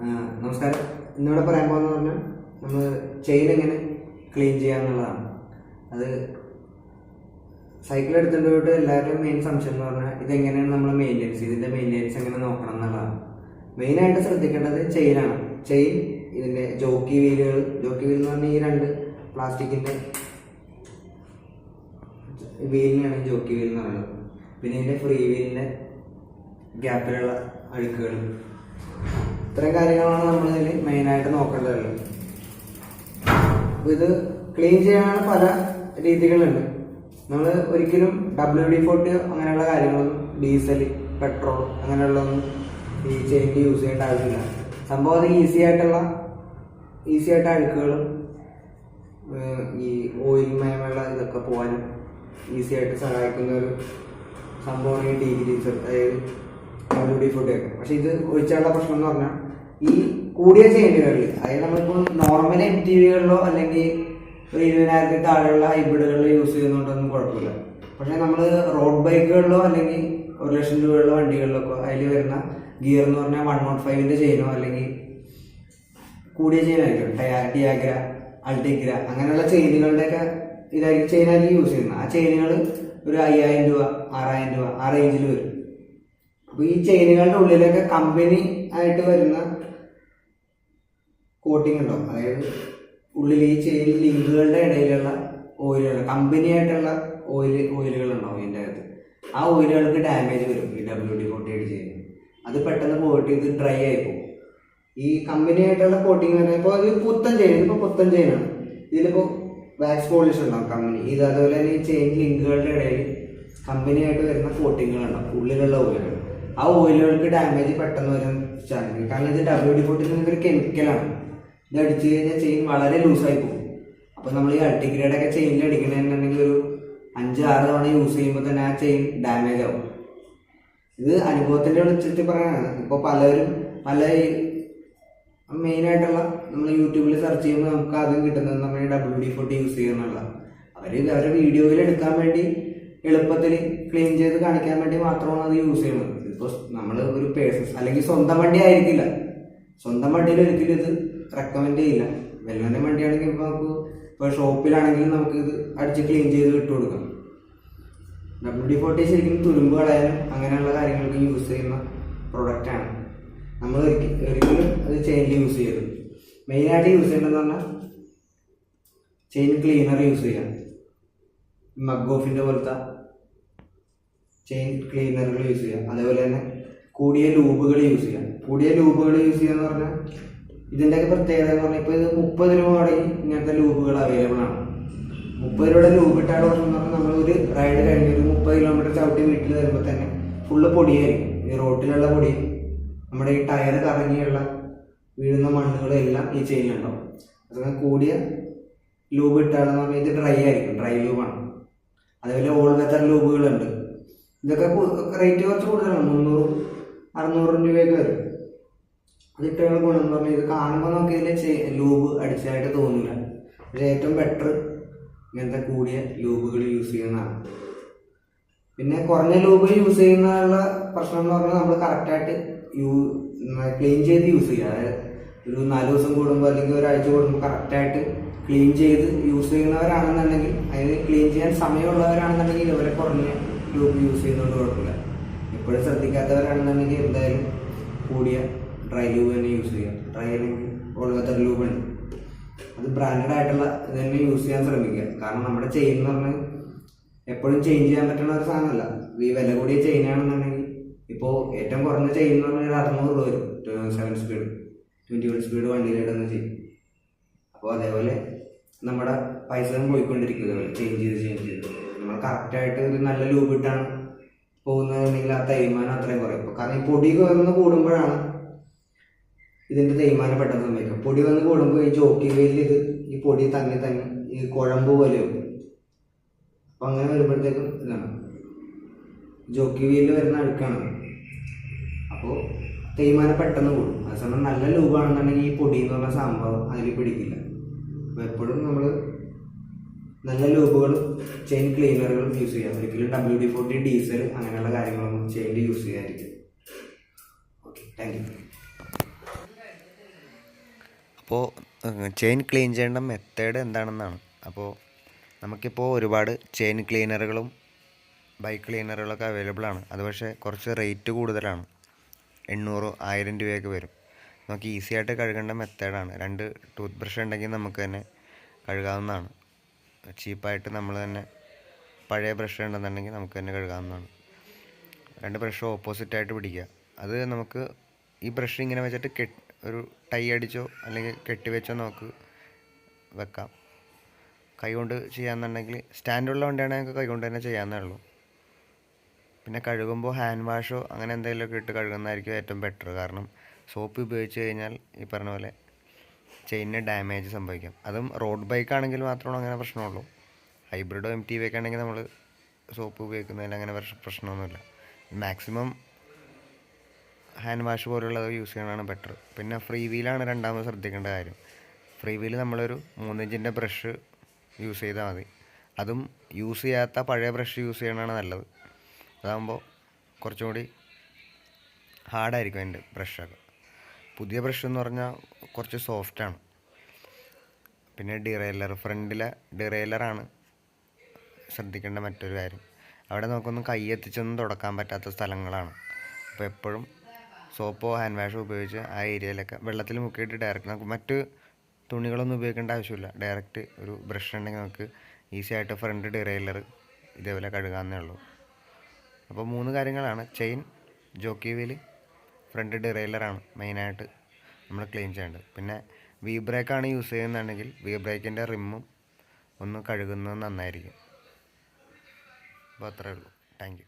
നമസ്കാരം. ഇന്നിവിടെ പറയാൻ പോകുന്നത് പറഞ്ഞാൽ നമ്മൾ ചെയിൻ എങ്ങനെ ക്ലീൻ ചെയ്യാന്നുള്ളതാണ് അത് സൈക്കിൾ എടുത്തിട്ട് എല്ലാവരുടെയും മെയിൻ സംശയം എന്ന് പറഞ്ഞാൽ ഇതെങ്ങനെയാണ് നമ്മൾ മെയിന്റെനൻസ് ഇതിന്റെ മെയിന്റെനൻസ് എങ്ങനെ നോക്കണം എന്നുള്ളതാണ്. മെയിനായിട്ട് ശ്രദ്ധിക്കേണ്ടത് ചെയിനാണ് ചെയിൻ ഇതിന്റെ ജോക്കി വീലുകൾ ജോക്കി വീൽ എന്ന് പറഞ്ഞാൽ ഈ രണ്ട് പ്ലാസ്റ്റിക്കിന്റെ വീലിനാണ് ജോക്കി വീൽ എന്ന് പറയുന്നത്. പിന്നെ ഇതിന്റെ ഫ്രീ വീലിന്റെ ഗ്യാപ്പിലുള്ള അഴുക്കുകൾ ഇത്രയും കാര്യങ്ങളാണ് നമ്മൾ ഇതിൽ മെയിനായിട്ട് നോക്കേണ്ടതുള്ളത് അപ്പോൾ ഇത് ക്ലീൻ ചെയ്യാനുള്ള പല രീതികളുണ്ട്. നമ്മൾ ഒരിക്കലും ഡബ്ല്യു ഡി ഫോർട്ടി അങ്ങനെയുള്ള കാര്യങ്ങളൊന്നും ഡീസൽ പെട്രോൾ അങ്ങനെയുള്ളതൊന്നും ഈ ചെയിന്റെ യൂസ് ചെയ്യേണ്ട ആവശ്യമില്ല. സംഭവം അത് ഈസി ആയിട്ടുള്ള ഈസി ആയിട്ട് അഴുക്കുകളും ഈ ഓയിൽ മയമുള്ള ഇതൊക്കെ പോകാനും ഈസി ആയിട്ട് സഹായിക്കുന്ന ഒരു സംഭവമാണ് ഈ ഡീഗ്രീസർ അതായത് ഡബ്ല്യു ഡി ഫോർട്ടി ഒക്കെ. പക്ഷെ ഇത് ഒഴിച്ചാലുള്ള പ്രശ്നം എന്ന് പറഞ്ഞാൽ ഈ കൂടിയ ചെയിനുകളിൽ അതായത് നമ്മളിപ്പോൾ നോർമൽ എം ടി വികളിലോ അല്ലെങ്കിൽ ഒരു ഇരുപതിനായിരത്തി താഴെയുള്ള ഹൈബ്രിഡുകളിൽ യൂസ് ചെയ്യുന്നുണ്ടൊന്നും കുഴപ്പമില്ല. പക്ഷേ നമ്മൾ റോഡ് ബൈക്കുകളിലോ അല്ലെങ്കിൽ ഒരു ലക്ഷം രൂപയുള്ള വണ്ടികളിലൊക്കെ അതിൽ വരുന്ന ഗിയർ എന്ന് പറഞ്ഞാൽ വൺ നോട്ട് ഫൈവിന്റെ ചെയിനോ അല്ലെങ്കിൽ കൂടിയ ചെയിനായിരിക്കും ടയാ ടിയാഗ്ര അൾട്ടിഗ്ര അങ്ങനെയുള്ള ചെയിനുകളുടെയൊക്കെ ഇതായിരിക്കും ചെയിനായിരിക്കും യൂസ് ചെയ്യുന്നത്. ആ ചെയിനുകൾ ഒരു അയ്യായിരം രൂപ ആറായിരം രൂപ ആ റേഞ്ചിൽ വരും. അപ്പോൾ ഈ ചെയിനുകളുടെ ഉള്ളിലൊക്കെ കമ്പനി ആയിട്ട് വരുന്ന കോട്ടിംഗ് ഉണ്ടോ അതായത് ഉള്ളിൽ ഈ ചെയിൻ ലിങ്കുകളുടെ ഇടയിലുള്ള ഓയിലുകൾ കമ്പനി ആയിട്ടുള്ള ഓയിൽ ഓയിലുകൾ ഉണ്ടാവും ഇതിന്റെ അകത്ത്. ആ ഓയിലുകൾക്ക് ഡാമേജ് വരും. ഈ ഡബ്ല്യു ഡി ഫോർട്ടി ചെയ്യുന്നത്. അത് പെട്ടെന്ന് പോയിട്ട് ഇത് ഡ്രൈ ആയി പോകും. ഈ കമ്പനി ആയിട്ടുള്ള കോട്ടിങ് തന്നെ ഇപ്പോൾ അത് പുത്തൻ ചെയിൻ ഇപ്പോൾ പുത്തൻ ചെയിനാണ് ഇതിലിപ്പോൾ വാക്സ് പോളിഷ് ഉണ്ടാവും കമ്പനി. ഇത് അതുപോലെ തന്നെ ഈ ചെയിൻ ലിങ്കുകളുടെ ഇടയിൽ കമ്പനി ആയിട്ട് വരുന്ന കോട്ടിങ്ങുകളുണ്ടാവും ഉള്ളിലുള്ള ഓയിലുകൾ. ആ ഓയിലുകൾക്ക് ഡാമേജ് പെട്ടെന്ന് വരാൻ ചാൻസ് കാരണം ഇത് ഡബ്ല്യു ഡി ഫോർട്ടി ഒരു കെമിക്കലാണ് ഇത് അടിച്ചു കഴിഞ്ഞാൽ ചെയിൻ വളരെ ലൂസായി പോകും. അപ്പോൾ നമ്മൾ ഈ അൾട്ടിഗ്രേഡൊക്കെ ചെയിനിൽ അടിക്കണമെന്നുണ്ടെങ്കിൽ ഒരു അഞ്ച് ആറ് തവണ യൂസ് ചെയ്യുമ്പോൾ തന്നെ ആ ചെയിൻ ഡാമേജ് ആവും. ഇത് അനുഭവത്തിന്റെ വെളിച്ചത്തിൽ പറയാനാണ്. ഇപ്പോൾ പലരും പല മെയിനായിട്ടുള്ള നമ്മൾ യൂട്യൂബിൽ സെർച്ച് ചെയ്യുമ്പോൾ നമുക്ക് ആദ്യം കിട്ടുന്നത് നമ്മൾ ഡബ്ല്യു ഡി ഫോർട്ടി യൂസ് ചെയ്യുന്നുള്ള അവർ അവരുടെ വീഡിയോയിൽ എടുക്കാൻ വേണ്ടി എളുപ്പത്തിൽ ക്ലീൻ ചെയ്ത് കാണിക്കാൻ വേണ്ടി മാത്രമാണ് അത് യൂസ് ചെയ്യുന്നത്. ഇപ്പോൾ നമ്മൾ ഒരു പേഴ്സൺ അല്ലെങ്കിൽ സ്വന്തം വണ്ടി ആയിരിക്കില്ല. സ്വന്തം വണ്ടിയിൽ ഒരിക്കലും ഇത് റെക്കമെൻഡ് ചെയ്യില്ല. വെല്ലുവിന്റെ വണ്ടിയാണെങ്കിൽ ഇപ്പോൾ നമുക്ക് ഇപ്പോൾ ഷോപ്പിലാണെങ്കിലും നമുക്ക് ഇത് അടിച്ച് ക്ലീൻ ചെയ്ത് ഇട്ട് കൊടുക്കാം. ഡബ്ല്യു ഡി ഫോർട്ടി ശരിക്കും തുരുമ്പ് കളയാനും അങ്ങനെയുള്ള കാര്യങ്ങൾക്ക് യൂസ് ചെയ്യുന്ന പ്രൊഡക്റ്റാണ് നമ്മൾ ഒരിക്കലും അത് ചെയിനിൽ യൂസ് ചെയ്യരുത്. മെയിനായിട്ട് യൂസ് ചെയ്യേണ്ടതെന്ന് പറഞ്ഞാൽ ചെയിൻ ക്ലീനർ യൂസ് ചെയ്യാം. മഗ് ഓഫിന്റെ പോലത്തെ ചെയിൻ ക്ലീനറുകൾ യൂസ് ചെയ്യാം. അതേപോലെ തന്നെ കൂടിയ ലൂബുകൾ യൂസ് ചെയ്യാം. കൂടിയ ലൂബുകൾ യൂസ് ചെയ്യാന്ന് പറഞ്ഞാൽ ഇതിന്റെയൊക്കെ പ്രത്യേകത എന്ന് പറഞ്ഞാൽ ഇപ്പോൾ ഇത് മുപ്പത് രൂപ തുടങ്ങി ഇങ്ങനത്തെ ലൂബുകൾ അവൈലബിൾ ആണ്. മുപ്പത് രൂപയുടെ ഇട്ടാൽ എന്ന് പറഞ്ഞാൽ നമ്മൾ ഒരു റൈഡ് കഴിഞ്ഞ് ഒരു മുപ്പത് കിലോമീറ്റർ ചവിട്ടി വീട്ടിൽ വരുമ്പോൾ തന്നെ ഫുള്ള് പൊടിയായിരിക്കും. ഈ റോട്ടിലുള്ള പൊടി നമ്മുടെ ഈ ടയർ കറങ്ങിയുള്ള വീഴുന്ന മണ്ണുകളെല്ലാം ഈ ചെയിനിലുണ്ടാവും അതുപോലെ കൂടിയ ലൂബ് ഇട്ടാലെന്ന് പറഞ്ഞാൽ ഇത് ഡ്രൈ ആയിരിക്കും ഡ്രൈ ലൂബാണ് അതേപോലെ ഓൾ വെതർ ലൂബുകളുണ്ട് ഇതൊക്കെ റേറ്റ് കുറച്ച് കൂടുതലാണ്. മുന്നൂറ് അറുന്നൂറ് രൂപയൊക്കെ വരും. അതിട്ടുള്ള ഗുണം എന്ന് പറഞ്ഞാൽ ഇത് കാണുമ്പോൾ നമുക്ക് ഇതിൽ ലൂബ് അടിച്ചതായിട്ട് തോന്നില്ല പക്ഷേ ഏറ്റവും ബെറ്റർ ഇങ്ങനത്തെ കൂടിയ ലൂബുകൾ യൂസ് ചെയ്യുന്നതാണ്. പിന്നെ കുറഞ്ഞ ലൂബ് യൂസ് ചെയ്യുന്നതിനുള്ള പ്രശ്നം എന്ന് പറഞ്ഞാൽ നമ്മൾ കറക്റ്റായിട്ട് യൂ ക്ലീൻ ചെയ്ത് യൂസ് ചെയ്യുക. അതായത് ഒരു നാല് ദിവസം കൂടുമ്പോൾ അല്ലെങ്കിൽ ഒരാഴ്ച കൂടുമ്പോൾ കറക്റ്റായിട്ട് ക്ലീൻ ചെയ്ത് യൂസ് ചെയ്യുന്നവരാണെന്നുണ്ടെങ്കിൽ അതിന് ക്ലീൻ ചെയ്യാൻ സമയമുള്ളവരാണെന്നുണ്ടെങ്കിൽ ഇവരെ കുറഞ്ഞ ലൂബ് യൂസ് ചെയ്യുന്നതുകൊണ്ട് കുഴപ്പമില്ല. ഇപ്പോഴും ശ്രദ്ധിക്കാത്തവരാണെന്നുണ്ടെങ്കിൽ എന്തായാലും കൂടിയ ഡ്രൈ ലൂബ് തന്നെ യൂസ് ചെയ്യുക ഡ്രൈ അല്ലെങ്കിൽ ലൂബ് ഉണ്ട് അത് ബ്രാൻഡഡ് ആയിട്ടുള്ള ഇത് തന്നെ യൂസ് ചെയ്യാൻ ശ്രമിക്കുക. കാരണം നമ്മുടെ ചെയിൻ എന്ന് പറഞ്ഞാൽ എപ്പോഴും ചേഞ്ച് ചെയ്യാൻ പറ്റുന്ന ഒരു സാധനമല്ല. ഈ വില കൂടിയ ചെയിനാണെന്നുണ്ടെങ്കിൽ ഇപ്പോൾ ഏറ്റവും കുറഞ്ഞ ചെയിൻ എന്ന് പറഞ്ഞാൽ അറുന്നൂറ് രൂപ വരും. Seven speed twenty one speed വണ്ടിയിലിടുന്ന chain അപ്പോൾ അതേപോലെ നമ്മുടെ പൈസ പോയിക്കൊണ്ടിരിക്കുക ചേഞ്ച് ചെയ്ത് ചേഞ്ച് ചെയ്ത്. നമ്മൾ കറക്റ്റായിട്ട് ഒരു നല്ല ലൂബിട്ടാണ് പോകുന്നതെങ്കിൽ ആ തേയ്മാനം അത്രയും കുറയും. കാരണം ഈ പൊടി വന്ന് കൂടുമ്പോഴാണ് ഇതിന്റെ തേയ്മാനം പെട്ടെന്ന് സംഭവിക്കും പൊടി വന്ന് കൂടുമ്പോൾ ഈ ജോക്കി വെയിൽ ഇത് ഈ പൊടി തങ്ങി തങ്ങി ഈ കുഴമ്പ് പോലെ വരും അപ്പം അങ്ങനെ വരുമ്പോഴത്തേക്കും ഇതാണ്. ജോക്കി വെയിൽ വരുന്ന അഴുക്കാണ്. അപ്പോൾ തേയ്മാനം പെട്ടെന്ന് കൂടും. അതേസമയം നല്ല ലൂബാണെന്നുണ്ടെങ്കിൽ ഈ പൊടി എന്ന് പറഞ്ഞ സംഭവം അതിൽ പിടിക്കില്ല. അപ്പോൾ എപ്പോഴും നമ്മൾ നല്ല ലൂബുകളും ചെയിൻ ക്ലീനറുകളും യൂസ് ചെയ്യാം. ഒരിക്കലും ഡബ്ല്യു ഡി ഫോർട്ടി ഡീസൽ അങ്ങനെയുള്ള കാര്യങ്ങളൊന്നും ചെയിനിൽ യൂസ് ചെയ്യാതിരിക്കും ഓക്കെ താങ്ക് യു അപ്പോൾ ചെയിൻ ക്ലീൻ ചെയ്യേണ്ട മെത്തേഡ് എന്താണെന്നാണ്. അപ്പോൾ നമുക്കിപ്പോൾ ഒരുപാട് ചെയിൻ ക്ലീനറുകളും ബൈക്ക് ക്ലീനറുകളൊക്കെ അവൈലബിൾ ആണ്. അത് പക്ഷേ കുറച്ച് റേറ്റ് കൂടുതലാണ്. എണ്ണൂറ് ആയിരം രൂപയൊക്കെ വരും. നമുക്ക് ഈസി ആയിട്ട് കഴുകേണ്ട മെത്തേഡാണ് രണ്ട് ടൂത്ത് ബ്രഷ് ഉണ്ടെങ്കിൽ നമുക്ക് തന്നെ കഴുകാവുന്നതാണ്. ചീപ്പായിട്ട് നമ്മൾ തന്നെ പഴയ ബ്രഷ് ഉണ്ടെന്നുണ്ടെങ്കിൽ നമുക്ക് തന്നെ കഴുകാവുന്നതാണ്. രണ്ട് ബ്രഷ് ഓപ്പോസിറ്റായിട്ട് പിടിക്കുക. അത് നമുക്ക് ഈ ബ്രഷ് ഇങ്ങനെ വെച്ചിട്ട് കെട്ട് ഒരു ടൈ അടിച്ചോ അല്ലെങ്കിൽ കെട്ടിവെച്ചോ നമുക്ക് വെക്കാം. കൈ കൊണ്ട് ചെയ്യാന്നുണ്ടെങ്കിൽ സ്റ്റാൻഡുള്ള വണ്ടിയാണെങ്കിൽ നമുക്ക് കൈ കൊണ്ട് തന്നെ ചെയ്യാമെന്നേ ഉള്ളൂ. പിന്നെ കഴുകുമ്പോൾ ഹാൻഡ് വാഷോ അങ്ങനെ എന്തെങ്കിലുമൊക്കെ ഇട്ട് കഴുകുന്നതായിരിക്കും ഏറ്റവും ബെറ്റർ കാരണം സോപ്പ് ഉപയോഗിച്ച് കഴിഞ്ഞാൽ ഈ പറഞ്ഞ പോലെ ചെയിനിന് ഡാമേജ് സംഭവിക്കാം. അതും റോഡ് ബൈക്ക് ആണെങ്കിൽ മാത്രമാണ് അങ്ങനെ പ്രശ്നമുള്ളൂ. ഹൈബ്രിഡോ എം ടി വി ഒക്കെ ആണെങ്കിൽ നമ്മൾ സോപ്പ് ഉപയോഗിക്കുന്നതിൽ അങ്ങനെ പ്രശ്ന- പ്രശ്നമൊന്നുമില്ല. മാക്സിമം ഹാൻഡ് വാഷ് പോലുള്ളത് യൂസ് ചെയ്യണതാണ് ബെറ്റർ പിന്നെ ഫ്രീ വീലാണ് രണ്ടാമത് ശ്രദ്ധിക്കേണ്ട കാര്യം. ഫ്രീ വീൽ നമ്മളൊരു മൂന്നിഞ്ചിന്റെ ബ്രഷ് യൂസ് ചെയ്താൽ മതി. അതും യൂസ് ചെയ്യാത്ത പഴയ ബ്രഷ് യൂസ് ചെയ്യണതാണ് നല്ലത്. അതാകുമ്പോൾ കുറച്ചും കൂടി ഹാർഡായിരിക്കും അതിന്റെ ബ്രഷൊക്കെ പുതിയ ബ്രഷ് എന്ന് പറഞ്ഞാൽ കുറച്ച് സോഫ്റ്റാണ് പിന്നെ ഡിറൈലർ ഫ്രണ്ടിലെ ഡിറൈലറാണ് ശ്രദ്ധിക്കേണ്ട മറ്റൊരു കാര്യം. അവിടെ നമുക്കൊന്നും കൈ എത്തിച്ചൊന്നും തുടക്കാൻ പറ്റാത്ത സ്ഥലങ്ങളാണ്. അപ്പോൾ എപ്പോഴും സോപ്പോ ഹാൻഡ് വാഷോ ഉപയോഗിച്ച് ആ ഏരിയയിലൊക്കെ വെള്ളത്തിൽ മുക്കിയിട്ട് ഡയറക്റ്റ് നമുക്ക് മറ്റ് തുണികളൊന്നും ഉപയോഗിക്കേണ്ട ആവശ്യമില്ല. ഡയറക്റ്റ് ഒരു ബ്രഷ് ഉണ്ടെങ്കിൽ നമുക്ക് ഈസി ആയിട്ട് ഫ്രണ്ട് ഡിറൈലർ ഇതേപോലെ കഴുകാമെന്നേ ഉള്ളൂ. അപ്പോൾ മൂന്ന് കാര്യങ്ങളാണ്. ചെയിൻ ജോക്കി വീൽ ഫ്രണ്ട് ഡിറൈലറാണ് മെയിനായിട്ട് നമ്മൾ ക്ലീൻ ചെയ്യേണ്ടത്. പിന്നെ വി ബ്രേക്കാണ് യൂസ് ചെയ്യുന്നുണ്ടെങ്കിൽ വി ബ്രേക്കിന്റെ റിമ്മും ഒന്ന് കഴുകുന്നത് നന്നായിരിക്കും. അപ്പോൾ അത്രേ ഉള്ളൂ. താങ്ക്